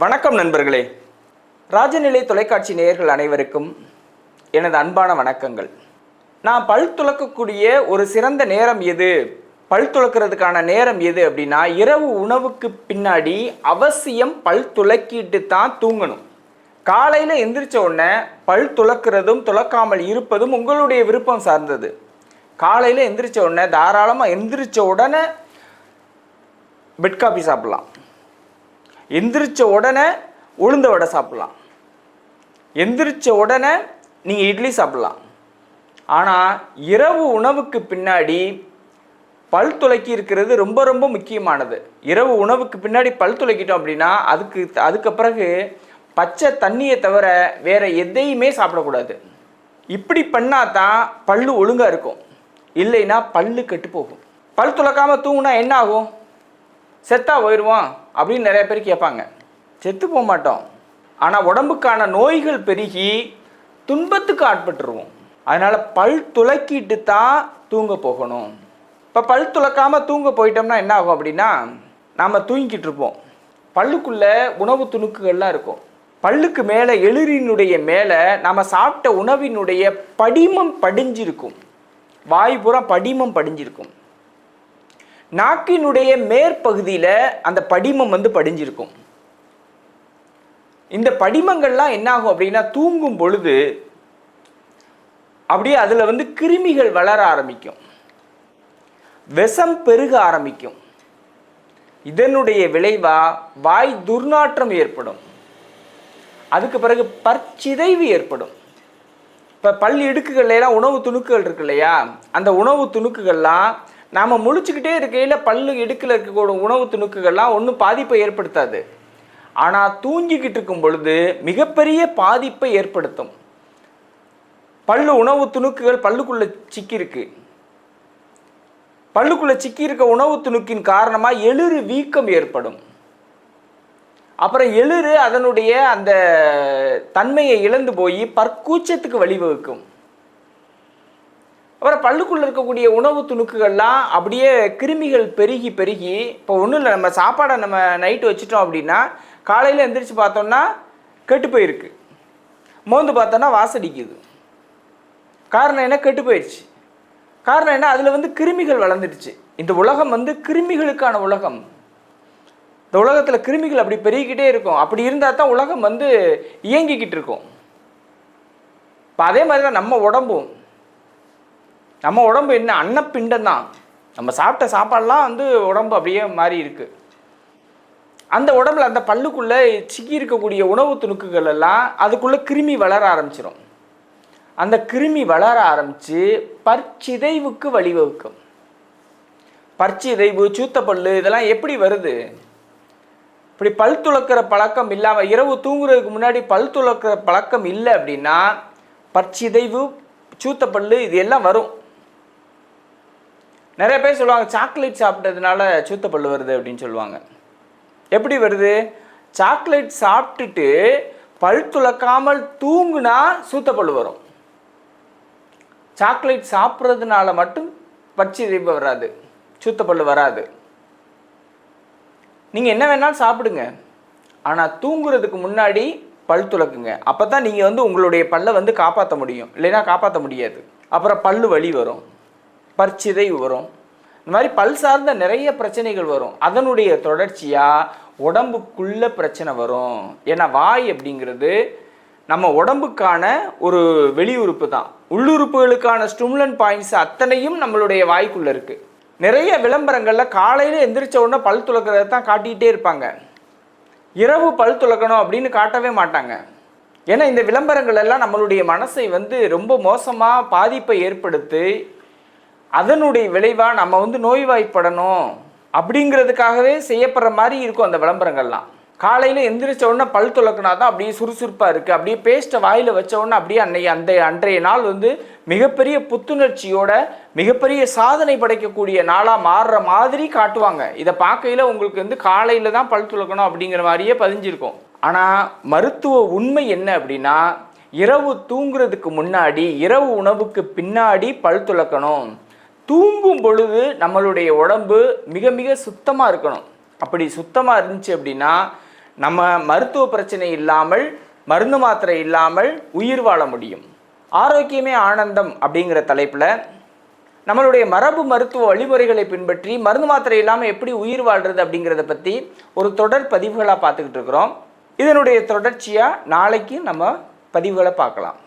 வணக்கம் நண்பர்களே. ராஜநிலை தொலைக்காட்சி நேயர்கள் அனைவருக்கும் எனது அன்பான வணக்கங்கள். நான் பல் துலக்கக்கூடிய ஒரு சிறந்த நேரம் எது? பல் துலக்கிறதுக்கான நேரம் எது அப்படின்னா இரவு உணவுக்கு பின்னாடி அவசியம் பல் துலக்கிட்டு தான் தூங்கணும். காலையில் எந்திரிச்ச உடனே பல் துலக்கிறதும் துலக்காமல் இருப்பதும் உங்களுடைய விருப்பம் சார்ந்தது. காலையில் எந்திரிச்ச உடனே தாராளமாக எந்திரிச்ச உடனே பெட் காபி சாப்பிட்லாம். எந்திரிச்ச உடனே உளுந்த வடை சாப்பிட்லாம். எந்திரிச்ச உடனே நீங்கள் இட்லி சாப்பிட்லாம். ஆனால் இரவு உணவுக்கு பின்னாடி பல் துளக்கி இருக்கிறது ரொம்ப ரொம்ப முக்கியமானது. இரவு உணவுக்கு பின்னாடி பல் துளக்கிட்டோம் அப்படின்னா அதுக்கு அதுக்கு பிறகு பச்சை தண்ணியை தவிர வேறு எதையுமே சாப்பிடக்கூடாது. இப்படி பண்ணால் தான் பல் ஒழுங்காக இருக்கும். இல்லைன்னா பல்லு கெட்டு போகும். பல் துளக்காமல் தூங்குனா என்ன ஆகும்? செத்தா போயிடுவோம் அப்படின்னு நிறைய பேர் கேட்பாங்க. செத்து போக மாட்டோம். ஆனால் உடம்புக்கான நோய்கள் பெருகி துன்பத்துக்கு ஆட்பட்டுருவோம். அதனால் பல் துலக்கிட்டு தான் தூங்க போகணும். இப்போ பல் துலக்காமல் தூங்க போயிட்டோம்னா என்ன ஆகும் அப்படின்னா நாம் தூங்கிக்கிட்டு இருப்போம். பல்லுக்குள்ளே உணவு துணுக்குகள்லாம் இருக்கும். பல்லுக்கு மேலே எளிரினுடைய மேலே நாம் சாப்பிட்ட உணவினுடைய படிமம் படிஞ்சிருக்கும். வாய் பூரா படிமம் படிஞ்சிருக்கும். நாக்கினுடைய மேற்பகுதியில் அந்த படிமம் வந்து படிஞ்சிருக்கும். இந்த படிமங்கள்லாம் என்ன ஆகும் அப்படின்னா தூங்கும் பொழுது அப்படியே அதில் வந்து கிருமிகள் வளர ஆரம்பிக்கும். விஷம் பெருக ஆரம்பிக்கும். இதனுடைய விளைவா வாய் துர்நாற்றம் ஏற்படும். அதுக்கு பிறகு பற்சிதைவு ஏற்படும். இப்போ பல் இடுக்குகள்ல எல்லாம் உணவு துணுக்குகள் இருக்கு இல்லையா அந்த உணவு துணுக்குகள்லாம் நாம் முழிச்சுக்கிட்டே இருக்கையில் பல்லு இடுக்கில் இருக்கக்கூடிய உணவு துணுக்குகள்லாம் ஒன்றும் பாதிப்பை ஏற்படுத்தாது. ஆனால் தூங்கிக்கிட்டு இருக்கும் பொழுது மிகப்பெரிய பாதிப்பை ஏற்படுத்தும். பல்லு உணவு துணுக்குகள் பல்லுக்குள்ளே சிக்கியிருக்கு. பல்லுக்குள்ளே சிக்கி இருக்க உணவு துணுக்கின் காரணமாக எழுறு வீக்கம் ஏற்படும். அப்புறம் எழுறு அதனுடைய அந்த தன்மையை இழந்து போய் பற்கூச்சத்துக்கு வழிவகுக்கும். அப்புறம் பல்லுக்குள்ளே இருக்கக்கூடிய உணவு துணுக்குகள்லாம் அப்படியே கிருமிகள் பெருகி பெருகி இப்போ ஒன்றும் இல்லை நம்ம சாப்பாடை நம்ம நைட்டு வச்சுட்டோம் அப்படின்னா காலையில் எந்திரிச்சு பார்த்தோம்னா கெட்டு போயிருக்கு. மோந்து பார்த்தோன்னா வாசடிக்குது காரணம் என்ன? கெட்டு போயிடுச்சு. காரணம் என்ன? அதில் வந்து கிருமிகள் வளர்ந்துடுச்சு. இந்த உலகம் வந்து கிருமிகளுக்கான உலகம். இந்த உலகத்தில் கிருமிகள் அப்படி பெருகிக்கிட்டே இருக்கும். அப்படி இருந்தால் தான் உலகம் வந்து இயங்கிக்கிட்டு இருக்கும். இப்போ அதே மாதிரி தான் நம்ம உடம்பும். நம்ம உடம்பு என்ன? அன்னப்பிண்டம் தான். நம்ம சாப்பிட்ட சாப்பாடெல்லாம் வந்து உடம்பு அப்படியே மாறி இருக்கு. அந்த உடம்புல அந்த பல்லுக்குள்ளே சிக்கி இருக்கக்கூடிய உணவு துணுக்குகள் எல்லாம் அதுக்குள்ளே கிருமி வளர ஆரம்பிச்சிடும் அந்த கிருமி வளர ஆரம்பித்து பற்சிதைவுக்கு வழிவகுக்கும். பற்சிதைவு சூத்தப்பல்லு இதெல்லாம் எப்படி வருது? இப்படி பல் துளக்கிற பழக்கம் இல்லாமல் இரவு தூங்குறதுக்கு முன்னாடி பல் துளக்கிற பழக்கம் இல்லை அப்படின்னா பற்சிதைவு சூத்தப்பல்லு இது எல்லாம் வரும். நிறைய பேர் சொல்லுவாங்க சாக்லேட் சாப்பிட்டதுனால சூத்தப்பல்லு வருது அப்படின்னு சொல்லுவாங்க. எப்படி வருது? சாக்லேட் சாப்பிட்டுட்டு பல் துளக்காமல் தூங்குனா சூத்தப்பல்லு வரும். சாக்லேட் சாப்பிட்றதுனால மட்டும் பற்சிதைவு வராது சூத்தப்பல்லு வராது. நீங்கள் என்ன வேணாலும் சாப்பிடுங்க. ஆனால் தூங்குறதுக்கு முன்னாடி பல் துலக்குங்க அப்போ தான் நீங்கள் வந்து உங்களுடைய பல்லை வந்து காப்பாற்ற முடியும். இல்லைன்னா காப்பாற்ற முடியாது. அப்புறம் பல் வலி வரும். பற்சிதை வரும். இந்த மாதிரி பல் சார்ந்த நிறைய பிரச்சனைகள் வரும். அதனுடைய தொடர்ச்சியாக உடம்புக்குள்ள பிரச்சனை வரும். ஏன்னா வாய் அப்படிங்கிறது நம்ம உடம்புக்கான ஒரு வெளி உறுப்பு தான். உள்ளுறுப்புகளுக்கான ஸ்டிமுலன் பாயிண்ட்ஸ் அத்தனையும் நம்மளுடைய வாய்க்குள்ளே இருக்குது நிறைய விளம்பரங்களில் காலையில் எந்திரிச்ச உடனே பல் துளக்கிறத தான் காட்டிகிட்டே இருப்பாங்க. இரவு பல் துலக்கணும் அப்படின்னு காட்டவே மாட்டாங்க. ஏன்னா இந்த விளம்பரங்கள் எல்லாம் நம்மளுடைய மனசை வந்து ரொம்ப மோசமாக பாதிப்பை ஏற்படுத்தி அதனுடைய விளைவாக நம்ம வந்து நோய்வாய்ப்படணும் அப்படிங்கிறதுக்காகவே செய்யப்படுற மாதிரி இருக்கும் அந்த விளம்பரங்கள்லாம். காலையில் எந்திரிச்ச உடனே பல் துலக்குனா தான் அப்படியே சுறுசுறுப்பாக இருக்குது அப்படியே பேஸ்ட்டை வாயில் வச்ச உடனே அப்படியே அன்னைய அந்த அன்றைய நாள் வந்து மிகப்பெரிய புத்துணர்ச்சியோட மிகப்பெரிய சாதனை படைக்கக்கூடிய நாளாக மாறுற மாதிரி காட்டுவாங்க. இதை பார்க்கையில் உங்களுக்கு வந்து காலையில் தான் பல் துளக்கணும் அப்படிங்கிற மாதிரியே பதிஞ்சிருக்கும். ஆனால் மருத்துவ உண்மை என்ன அப்படின்னா இரவு தூங்குறதுக்கு முன்னாடி இரவு உணவுக்கு பின்னாடி பல் துலக்கணும். தூங்கும் பொழுது நம்மளுடைய உடம்பு மிக மிக சுத்தமாக இருக்கணும். அப்படி சுத்தமாக இருந்துச்சு அப்படின்னா நம்ம மருத்துவ பிரச்சனை இல்லாமல் மருந்து மாத்திரை இல்லாமல் உயிர் வாழ முடியும். ஆரோக்கியமே ஆனந்தம் அப்படிங்கிற தலைப்பில் நம்மளுடைய மரபு மருத்துவ வழிமுறைகளை பின்பற்றி மருந்து மாத்திரை இல்லாமல் எப்படி உயிர் வாழ்றது அப்படிங்கிறத பற்றி ஒரு தொடர் பதிவுகளாக பார்த்துக்கிட்டு இருக்கிறோம். இதனுடைய தொடர்ச்சியாக நாளைக்கு நம்ம பதிவுகளை பார்க்கலாம்.